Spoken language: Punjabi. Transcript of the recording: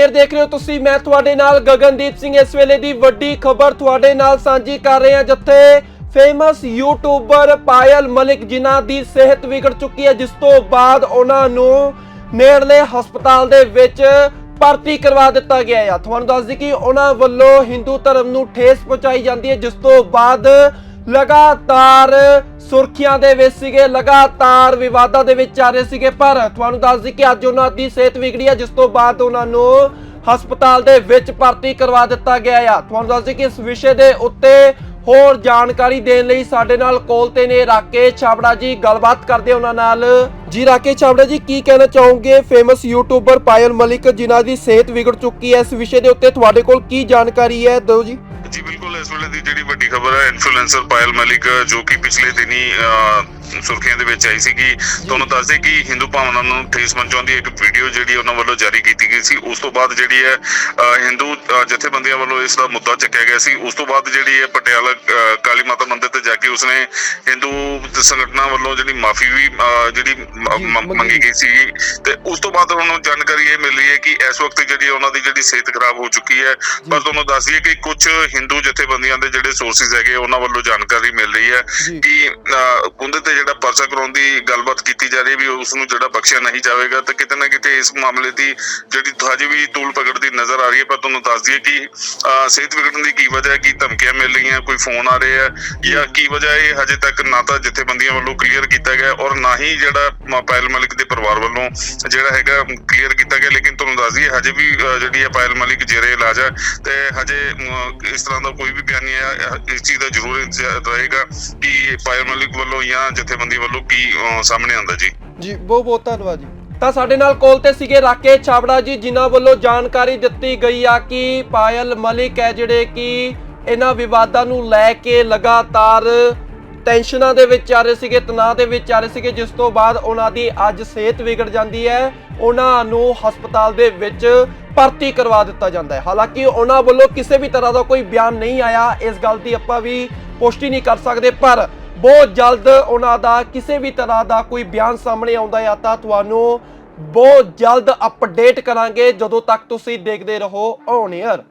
ਔਨੇਰ ਦੇਖ ਰਹੇ ਹੋ ਤੁਸੀਂ, ਮੈਂ ਤੁਹਾਡੇ ਨਾਲ ਗਗਨਦੀਪ ਸਿੰਘ ਇਸ ਵੇਲੇ ਦੀ ਵੱਡੀ ਖਬਰ ਤੁਹਾਡੇ ਨਾਲ ਸਾਂਝੀ ਕਰ ਰਹੇ ਹਾਂ, ਜਿੱਥੇ ਫੇਮਸ ਯੂਟਿਊਬਰ ਪਾਇਲ ਮਲਿਕ ਜਿਨ੍ਹਾਂ ਦੀ ਸਿਹਤ ਵਿਗੜ ਚੁੱਕੀ ਹੈ, ਜਿਸ ਤੋਂ ਬਾਅਦ ਉਹਨਾਂ ਨੂੰ ਨੇੜਲੇ ਹਸਪਤਾਲ ਦੇ ਵਿੱਚ ਭਰਤੀ ਕਰਵਾ ਦਿੱਤਾ ਗਿਆ ਹੈ। ਤੁਹਾਨੂੰ ਦੱਸ ਦਈਏ ਕਿ ਉਹਨਾਂ ਵੱਲੋਂ ਹਿੰਦੂ ਧਰਮ ਨੂੰ ਠੇਸ ਪਹੁੰਚਾਈ ਜਾਂਦੀ ਹੈ, ਜਿਸ ਤੋਂ ਬਾਅਦ ਲਗਾਤਾਰ ਸੁਰਖੀਆਂ ਦੇ ਵਿੱਚ ਸੀਗੇ, ਲਗਾਤਾਰ ਵਿਵਾਦਾਂ ਦੇ ਵਿੱਚ ਆ ਰਹੇ ਸੀਗੇ, ਪਰ ਤੁਹਾਨੂੰ ਦੱਸ ਦਈਏ ਕਿ ਅੱਜ ਉਹਨਾਂ ਦੀ ਸਿਹਤ ਵਿਗੜੀ ਹੈ ਜਿਸ ਤੋਂ ਬਾਅਦ ਉਹਨਾਂ ਨੂੰ ਹਸਪਤਾਲ ਦੇ ਵਿੱਚ ਭਰਤੀ ਕਰਵਾ ਦਿੱਤਾ ਗਿਆ ਆ। ਤੁਹਾਨੂੰ ਦੱਸ ਦਈਏ ਕਿ ਇਸ ਵਿਸ਼ੇ ਦੇ ਉੱਤੇ ਹੋਰ ਜਾਣਕਾਰੀ ਦੇਣ ਲਈ ਸਾਡੇ ਨਾਲ ਕੋਲ ਤੇ ਨੇ ਰਾਕੇਸ਼ ਛਾਬੜਾ ਜੀ। ਗੱਲਬਾਤ ਕਰਦੇ ਉਹਨਾਂ ਨਾਲ। ਜੀ ਰਾਕੇਸ਼ ਛਾਬੜਾ ਜੀ, ਕੀ ਕਹਿਣਾ ਚਾਹੋਗੇ? ਫੇਮਸ ਯੂਟਿਊਬਰ ਪਾਇਲ ਮਲਿਕ, ਜਿਨ੍ਹਾਂ ਦੀ ਸਿਹਤ ਵਿਗੜ ਚੁੱਕੀ ਹੈ, ਇਸ ਵਿਸ਼ੇ ਦੇ ਉੱਤੇ ਤੁਹਾਡੇ ਕੋਲ ਕੀ ਜਾਣਕਾਰੀ ਹੈ? ਦਿਓ ਜੀ। ਜੀ ਬਿਲਕੁਲ ਇਸ ਵੇਲੇ ਦੀ ਜਿਹੜੀ ਵੱਡੀ ਖਬਰ ਹੈ ਇਨਫਲੂਐਂਸਰ ਪਾਇਲ ਮਲਿਕ ਜੋ ਕਿ ਪਿਛਲੇ ਦਿਨੀ ਅਹ, ਸੁਰਖੀਆਂ ਦੇ ਵਿੱਚ ਆਈ ਸੀਗੀ। ਤੁਹਾਨੂੰ ਦੱਸਦੇ ਕਿ ਹਿੰਦੂ ਭਾਵਨਾ ਨੂੰ ਠੇਸ ਪਹੁੰਚਾਉਂਦੀ ਇੱਕ ਵੀਡੀਓ ਜਿਹੜੀ ਉਹਨਾਂ ਵੱਲੋਂ ਜਾਰੀ ਕੀਤੀ ਗਈ ਸੀ ਉਸ ਤੋਂ ਬਾਅਦ ਜਿਹੜੀ ਹੈ ਹਿੰਦੂ ਜਥੇਬੰਦੀਆਂ ਵੱਲੋਂ ਇਸ ਦਾ ਮੁੱਦਾ ਚੱਕਿਆ ਗਿਆ ਸੀ। ਉਸ ਤੋਂ ਬਾਅਦ ਜਿਹੜੀ ਹੈ ਪਟਿਆਲਾ ਕਾਲੀ ਮਾਤਾ ਮੰਦਿਰ ਤੇ ਜਾ ਕੇ ਉਸਨੇ ਹਿੰਦੂ ਸੰਗਠਨਾਂ ਵੱਲੋਂ ਜਿਹੜੀ ਮਾਫੀ ਵੀ ਜਿਹੜੀ ਮੰਗੀ ਗਈ ਸੀ। ਤੇ ਉਸ ਤੋਂ ਬਾਅਦ ਹੁਣ ਜਾਣਕਾਰੀ ਇਹ ਮਿਲ ਰਹੀ ਹੈ ਕਿ ਇਸ ਵਕਤ ਜਿਹੜੀ ਉਹਨਾਂ ਦੀ ਜਿਹੜੀ ਸਿਹਤ ਖਰਾਬ ਹੋ ਚੁੱਕੀ ਹੈ। ਪਰ ਤੁਹਾਨੂੰ ਦੱਸ ਦਈਏ ਕਿ ਕੁਝ ਹਿੰਦੂ ਜਥੇਬੰਦੀਆਂ ਦੇ ਜਿਹੜੇ ਸੋਰਸਿਸ ਹੈਗੇ ਉਹਨਾਂ ਵੱਲੋਂ ਜਾਣਕਾਰੀ ਮਿਲ ਰਹੀ ਹੈ। ਕਿ ਉਹਦੇ ਤੇ ਜਿਹੜਾ ਪਰਚਾ ਕਰਾਉਣ ਦੀ ਗੱਲਬਾਤ ਕੀਤੀ ਜਾ ਰਹੀ ਹੈ ਵੀ ਉਸ ਨੂੰ ਜਿਹੜਾ ਬਖਸ਼ਿਆ ਨਹੀਂ ਜਾਵੇਗਾ, ਤੇ ਕਿਤੇ ਨਾ ਕਿਤੇ ਇਸ ਮਾਮਲੇ ਦੀ ਜਿਹੜੀ ਹਜੇ ਵੀ ਤੂਲ ਪਕੜਦੀ ਨਜ਼ਰ ਆ ਰਹੀ ਹੈ, ਪਰ ਤੁਹਾਨੂੰ ਦੱਸ ਦਈਏ ਕਿ ਸਿਹਤ ਵਿਗੜਨ ਦੀ ਕੀ ਵਜ੍ਹਾ ਹੈ, ਕੀ ਧਮਕੀਆਂ ਮਿਲ ਰਹੀਆਂ, ਕੋਈ ਫੋਨ ਆ ਰਹੇ ਆ ਜਾਂ ਕੀ ਵਜ੍ਹਾ ਹੈ ਹਜੇ ਤੱਕ ਨਾ ਤਾਂ ਜਥੇਬੰਦੀਆਂ ਵੱਲੋਂ ਕਲੀਅਰ ਕੀਤਾ ਗਿਆ ਔਰ ਨਾ ਹੀ ਜਿਹੜਾ ਪਾਇਲ ਮਲਿਕ ਦੇ ਪਰਿਵਾਰ ਵੱਲੋਂ ਜਿਹੜਾ ਹੈਗਾ ਕਲੀਅਰ ਕੀਤਾ ਗਿਆ, ਲੇਕਿਨ ਤੁਹਾਨੂੰ ਦੱਸ ਦਈਏ ਹਜੇ ਵੀ ਜਿਹੜੀ ਹੈ ਪਾਇਲ ਮਲਿਕ ਜੇਰੇ ਇਲਾਜ ਹੈ, ਤੇ ਹਜੇ ਇਸ ਤਰ੍ਹਾਂ ਦਾ ਕੋਈ ਵੀ ਬਿਆਨ ਨਹੀਂ ਆਇਆ ਇਸ ਚੀਜ਼ ਦਾ ਜ਼ਰੂਰ ਰਹੇਗਾ ਕਿ ਪਾਇਲ ਮਲਿਕ ਵੱਲੋਂ ਜਾਂ ਜਥੇਬੰਦੀ ਵੱਲੋਂ ਕੀ ਅਹ, ਸਾਹਮਣੇ ਆਉਂਦਾ ਜੀ? ਜੀ ਬਹੁਤ ਬਹੁਤ ਧੰਨਵਾਦ ਜੀ। ਤਾਂ ਸਾਡੇ ਨਾਲ ਕੋਲ ਤੇ ਸੀਗੇ ਰਾਕੇਸ਼ ਛਾਬੜਾ ਜੀ ਜਿਨ੍ਹਾਂ ਵੱਲੋਂ ਜਾਣਕਾਰੀ ਦਿੱਤੀ ਗਈ ਆ ਕਿ ਪਾਇਲ ਮਲਿਕ ਹੈ ਜਿਹੜੇ ਕਿ ਇਹਨਾਂ ਵਿਵਾਦਾਂ ਨੂੰ ਲੈ ਕੇ ਲਗਾਤਾਰ ਟੈਨਸ਼ਨਾਂ ਦੇ ਵਿੱਚ ਆ ਰਹੇ ਸੀਗੇ ਤਣਾਅ ਦੇ ਵਿੱਚ ਆ ਰਹੇ ਸੀਗੇ ਜਿਸ ਤੋਂ ਬਾਅਦ ਉਹਨਾਂ ਦੀ ਅੱਜ ਸਿਹਤ ਵਿਗੜ ਜਾਂਦੀ ਹੈ। ਉਹਨਾਂ ਨੂੰ ਹਸਪਤਾਲ ਦੇ ਵਿੱਚ ਭਰਤੀ ਕਰਵਾ ਦਿੱਤਾ ਜਾਂਦਾ ਹੈ। ਹਾਲਾਂਕਿ ਉਹਨਾਂ ਵੱਲੋਂ ਕਿਸੇ ਵੀ ਤਰ੍ਹਾਂ ਦਾ ਕੋਈ ਬਿਆਨ ਨਹੀਂ ਆਇਆ ਇਸ ਗੱਲ ਦੀ ਆਪਾਂ ਵੀ ਪੁਸ਼ਟੀ ਨਹੀਂ ਕਰ ਸਕਦੇ ਪਰ ਬਹੁਤ ਜਲਦ ਉਹਨਾਂ ਦਾ ਕਿਸੇ ਵੀ ਤਰ੍ਹਾਂ ਦਾ ਕੋਈ ਬਿਆਨ ਸਾਹਮਣੇ ਆਉਂਦਾ ਹੈ। ਤਾਂ ਤੁਹਾਨੂੰ ਬਹੁਤ ਜਲਦ ਅਪਡੇਟ ਕਰਾਂਗੇ। ਜਦੋਂ ਤੱਕ ਤੁਸੀਂ ਦੇਖਦੇ ਰਹੋ ਔਨ 에ਅਰ